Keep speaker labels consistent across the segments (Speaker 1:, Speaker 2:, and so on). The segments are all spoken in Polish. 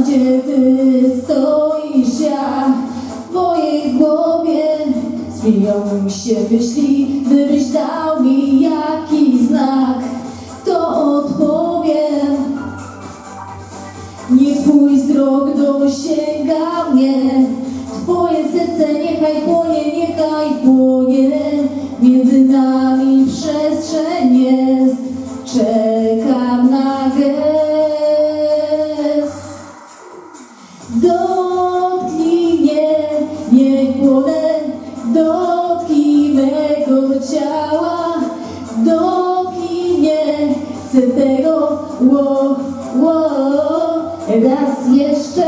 Speaker 1: Gdzie ty stoisz, ja w mojej głowie Zmienią się myśli, gdybyś dał mi jakiś chcę tego wo, wo. Raz jeszcze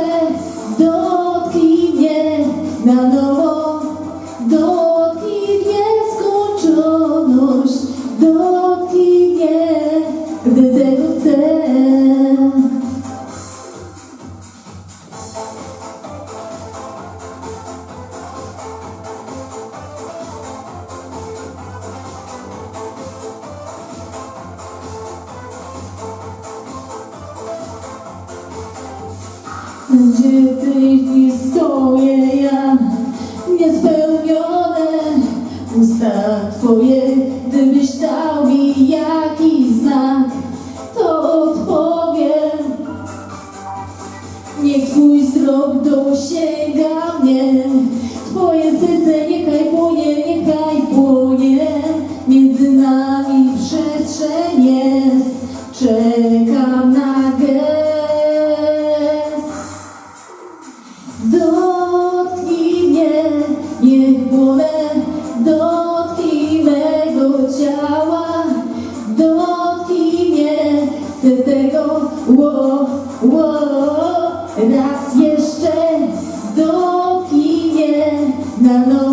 Speaker 1: Gdzie ty i stoję ja Niespełnione. Usta twoje Gdybyś dał mi jakiś znak To odpowiem. Niech twój wzrok dosięga mnie. Twoje serce niechaj płonie, niechaj płonie Między nami przestrzeń jest. chcę tego, wo, wo, raz jeszcze, dopóki nie na noc.